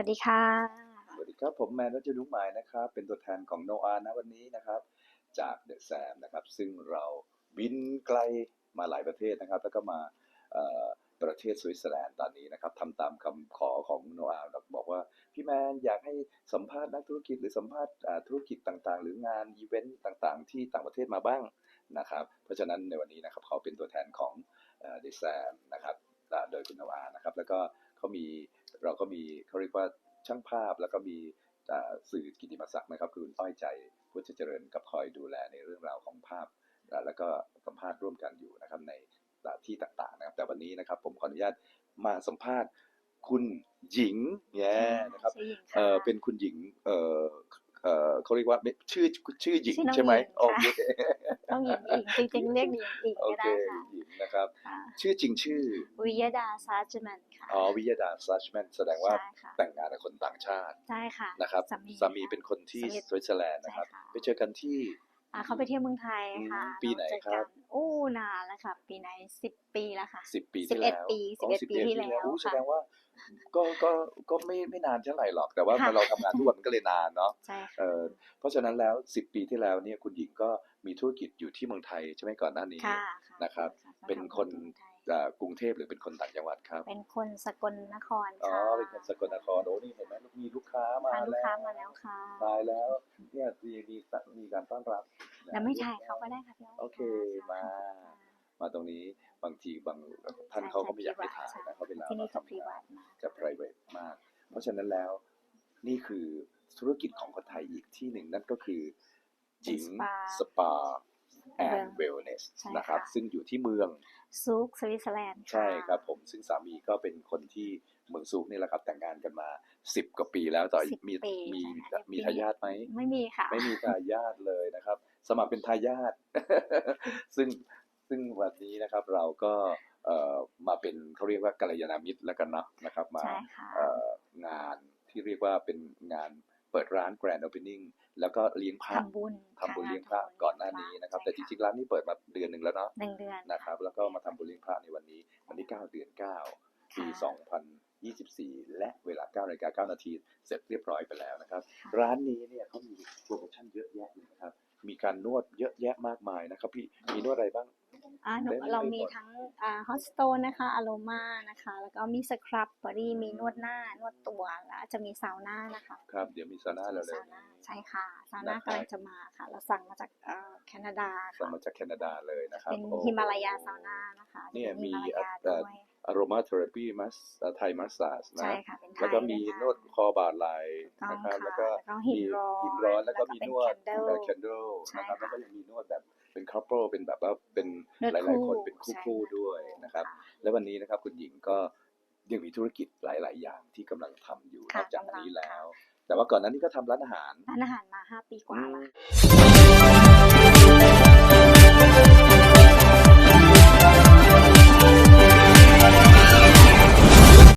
ัสดีค่ะ สวัสดีครับ ผมแมนรัชนุกหมายนะครับ เป็นตัวแทนของโนอานะวันนี้นะครับ จากเดอะแซมนะครับ ซึ่งเราบินไกลมาหลายประเทศนะครับ แล้วก็มาประเทศสวิตเซอร์แลนด์ตอนนี้นะครับทำตามคำขอของโนอาบอกว่า พี่แมนอยากให้สัมภาษณ์นักธุรกิจหรือสัมภาษณ์ธุรกิจต่างๆ หรืองานอีเวนต์ต่างๆ ที่ต่างประเทศมาบ้างนะครับ เพราะฉะนั้นในวันนี้นะครับเขาเป็นตัวแทนของเดอะแซมนะครับโดยคุณโนอานะครับ แล้วก็เขามี เราก็มีเขาเรียกว่าช่างภาพแล้วก็มีอ่าสื่อกิติมศักดิ์นะครับคือคุณอ้อยใจพุทธเจริญกับคอยดูแลในเรื่องราวของภาพอ่าแล้วก็สัมภาษณ์ร่วมกันอยู่นะครับในที่ต่างๆนะครับแต่วันนี้นะครับผมขออนุญาตมาสัมภาษณ์คุณหญิงแย่นะครับชื่อหญิงเอค่ะอเป็นคุณหญิงเออ เออเขาเรียกว่าไม่ชื่อชื่อหญิงชื่อน้องใช่ไหมหญิงโอค่ะเคต้องหญิงหญิงจริงๆเรียกหญิงหญิงโอก็เคได้ค่ะหญิงนะครับค่ะชื่อจริงชื่อ วิยดาซาจมันค่ะอ๋อวิยดาซัชแมนแสดงว่าใช่ค่ะแต่งงานกับคนต่างชาติใช่ค่ะนะครับสามีสามีเป็นคนที่สวิตสวิตเซอร์แลนด์นะครับใช่ค่ะไปเจอกันที่อ่าเขาไปเที่ยวเมืองไทยค่ะอืมปีไหนเาเจอครับกันโอ้นานแล้วค่ะ ปีไหนสิบปีแล้วค่ะสิบปีสิที่บเอ็ดแล้วปีอ๋อสิบเอ็ดปีที่แล้วอู้แสค่ะดงว่า ก็ก็ก็ไม่ไม่นานเท่าไหร่หรอก แต่ว่าค่ะ เราทำงานทุกวันมันก็เลยนานเนาะใช่เอค่ะอเพราะฉะนั้นแล้วสิบปีที่แล้วเนี่ยคุณหญิงก็มีธุรกิจอยู่ที่เมืองไทยใช่ไหมก่อนหน้านี้ ค่ะค่ะนะครับค่ะเป็นคนทำงาที่อ่ากรุงเทพหรือเป็นคนต่างจังหวัดครับเป็นคนสกลนครอ๋อค่ะเป็นคนสกลนครโอ้นี่เห็นไหมมีลูกค้ามาพาลูกแล้วค้ามาแล้วค่ะตายแล้วเนี่ยมีมีมีการต้อนรับนะแล้วไม่ถ่ายเขาก็ได้ค่ะพี่อ้อยโอเคค่ะมา ค่ะ มาตรงนี้บางทีบางท่านเขาก็ไม่อยากให้ถ่ายนะเขาเวลาที่นี่มาจะทำพรีงาวันดมากจะ private มาก เพราะฉะนั้นแล้วนี่คือธุรกิจของคนไทยอีกที่หนึ่งนั่นก็คือจิงสปาแอนด์เวลเนสใช่นะครับค่ะซึ่งอยู่ที่เมืองซุกสวิตเซอร์แลนด์ค่ะใช่ครับผมซึ่งสามีก็เป็นคนที่เมืองซูกนี่แหละครับแต่งงานกันมาสิบกว่าปีแล้วต่อสิบมีปีมีใช่ค่ะมีทายาทไหมไม่มีค่ะ ไม่มีทายาทเลยนะครับ สมัครเป็นทายาทซึ่ง ซึ่งวันนี้นะครับเราก็เอ่อมาเป็นเขาเรียกว่ากัลยาณมิตรแล้วกันเนาะนะครับมาใช่ค่ะเอ่องานที่เรียกว่าเป็นงานเปิดร้าน Grand Opening แล้วก็เลี้ยงพระทำบุญทำบุญค่ะเลี้ยงพระทำบุญก่อนหน้านี้นะครับใช่แต่จริงๆร้านนี้เปิดมาเดือนหนึ่งแล้วเนาะหนึ่งเดือนนะครับ แล้วก็มาทำบุญเลี้ยงพระในวันนี้วันที่ 9 เดือน 9 ปี 2024 และเวลา9นาฬิกา9นาทีเสร็จเรียบร้อยไปแล้วนะครับ ร้านนี้เนี่ยเขามีโปรโมชั่นเยอะแยะเลยนะครับมีการนวดเยอะแยะมากมายนะครับพี่มีนวดอะไรบ้าง อ่าหนูได้ไหมเรามีทั้งอ่าฮอสโตนนะคะอโรมานะคะ แล้วก็มีสครับบอดี้มีนวดหน้านวดตัวแล้วจะมีซาวน่านะคะครับเดี๋ยวมีซาน่าแล้วเลซาวยน่าใช่ค่ะซาวน่านะครับกำลังจะมาค่ะ เราสั่งมาจากเอ่อแคนาดาสั่งค่ะมาจากแคนาดาเลยนะครับเป็นโอ้ฮิมาลายาซาวน่านะคะเนี่ยจะป็มีฮิมาลายาเอ่อด้วย อโรมาเทอราปีมัสไทยมัสซาจนะใช่ค่ะเป็นไทยแล้วก็มีด้วยค่ะนวดคอบาไหลต้องนะครับค่ะแล้วก็แล้วก็หินร้อนหินร้อน แล้วก็มีนวดแล้วก็เป็นแคนเดิลใช่นะครับค่ะแล้วก็ยังมีนวดแบบเป็นคัพเปิลเป็นแบบว่าเป็นนวดหลาย ๆ คนเป็นใช่คู่ๆด้วยนะครับค่ะและวันนี้นะครับคุณหญิงก็ยังมีธุรกิจหลาย ๆ อย่างที่กำลังทำอยู่นค่ะอกจากกำลังนี้แล้วค่ะแต่ว่าก่อนหนั้นนี้ก็ทำร้านอาหาร ร้านอาหารมาห้าปีกว่าอืแล้วมค่ะ